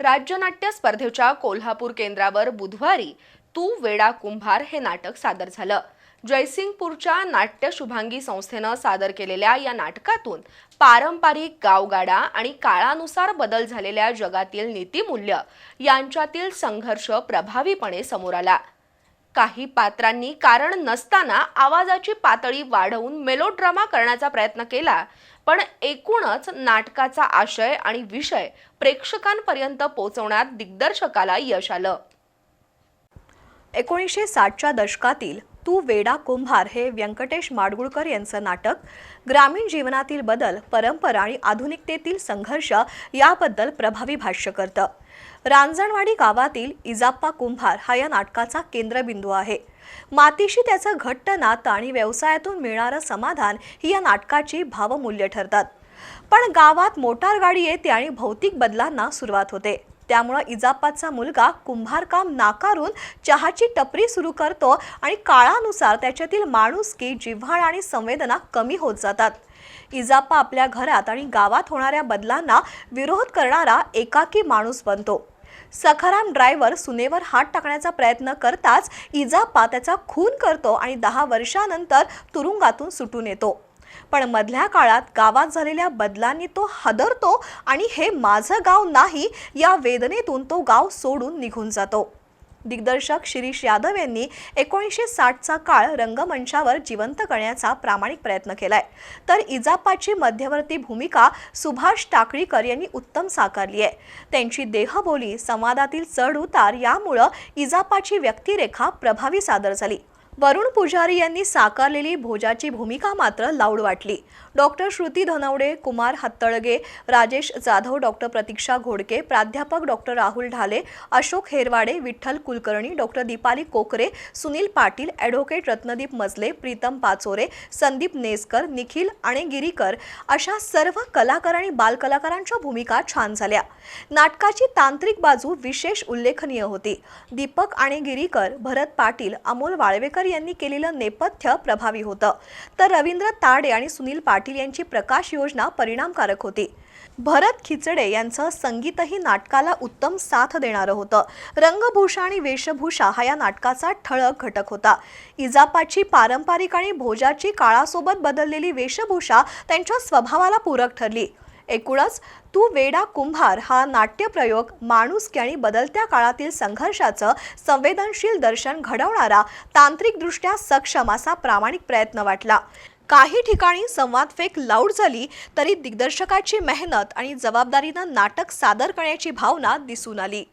राज्यनाट्य स्पर्धेच्या कोल्हापूर केंद्रावर बुधवारी तू वेडा कुंभार हे नाटक सादर झालं. जयसिंगपूरच्या नाट्य शुभांगी संस्थेनं सादर केलेल्या या नाटकातून पारंपरिक गावगाडा आणि काळानुसार बदल झालेल्या जगातील नीतिमूल्य यांच्यातील संघर्ष प्रभावीपणे समोर आला. काही पात्रांनी कारण नसताना आवाजाची पातळी वाढवून मेलोड्रामा करण्याचा प्रयत्न केला. पण एकूणच नाटकाचा आशय आणि विषय प्रेक्षकांपर्यंत पोहोचवण्यात दिग्दर्शकाला यश आलं. एकोणीसशे साठच्या दशकातील तू वेडा कुंभार हे व्यंकटेश माडगुळकर यांचं नाटक. ग्रामीण जीवनातील बदल परंपरा आणि आधुनिकतेतील संघर्ष याबद्दल प्रभावी भाष्य करतं. रांजणवाडी गावातील इजाप्पा कुंभार हा या नाटकाचा केंद्रबिंदू आहे. मातीशी त्याचं घट्ट नातं आणि व्यवसायातून मिळणारं समाधान ही या नाटकाची भावमूल्य ठरतात. पण गावात मोटार गाडी येते आणि भौतिक बदलांना सुरुवात होते. त्यामुळं इजाप्पाचा मुलगा कुंभारकाम नाकारून चहाची टपरी सुरू करतो आणि काळानुसार त्याच्यातील माणुसकी जिव्हाळ आणि संवेदना कमी होत जातात. इजाप्पा आपल्या घरात आणि गावात होणाऱ्या बदलांना विरोध करणारा एकाकी माणूस बनतो. सखाराम ड्रायव्हर सुनेवर हात टाकण्याचा प्रयत्न करताच इजाप्पा त्याचा खून करतो आणि दहा वर्षानंतर तुरुंगातून सुटून येतो. पण मधल्या काळात गावात झालेल्या बदलांनी तो हादरतो आणि हे माझं गाव नाही या वेदनेतून तो गाव सोडून निघून जातो. दिग्दर्शक शिरीष यादव यांनी एकोणीसशे साठचा काळ रंगमंचावर जिवंत करण्याचा प्रामाणिक प्रयत्न केलाय. तर इजापाची मध्यवर्ती भूमिका सुभाष टाकळीकर यांनी उत्तम साकारली आहे. त्यांची देहबोली संवादातील चढ उतार यामुळं इजापाची व्यक्तिरेखा प्रभावी सादर झाली. वरुण पुजारी यांनी साकारलेली भोजाची भूमिका मात्र लाऊड वाटली. डॉक्टर श्रुती धनवडे कुमार हत्तळगे राजेश जाधव डॉक्टर प्रतीक्षा घोडके प्राध्यापक doctor Rahul Dhale Ashok Herwade Vitthal Kulkarni doctor Deepali Kokare Sunil Patil advocate Ratnadeep मजले प्रीतम पाचोरे संदीप नेसकर निखिल आणि गिरीकर अशा सर्व कलाकार आणि बालकलाकारांच्या भूमिका छान झाल्या. नाटकाची तांत्रिक बाजू विशेष उल्लेखनीय होती. दीपक आणि गिरीकर भरत पाटील अमोल वाळवेकर यांनी केलेलं नेपथ्य प्रभावी होतं. तर रवींद्र ताडे आणि सुनील पाटील यांची प्रकाश योजना परिणामकारक होती. भरत खिचडे यांचं संगीतही नाटकाला उत्तम साथ देणारं होतं. रंगभूषा आणि वेशभूषा हा या नाटकाचा ठळक घटक होता. इजापाची पारंपरिक आणि भोजाची काळासोबत बदललेली वेशभूषा त्यांच्या स्वभावाला पूरक ठरली. एकूणच तू वेडा कुंभार हा नाट्यप्रयोग माणुसकी आणि बदलत्या काळातील संघर्षाचं संवेदनशील दर्शन घडवणारा तांत्रिकदृष्ट्या सक्षम असा प्रामाणिक प्रयत्न वाटला. काही ठिकाणी संवाद फेक लाऊड झाली तरी दिग्दर्शकाची मेहनत आणि जबाबदारीनं नाटक सादर करण्याची भावना दिसून आली.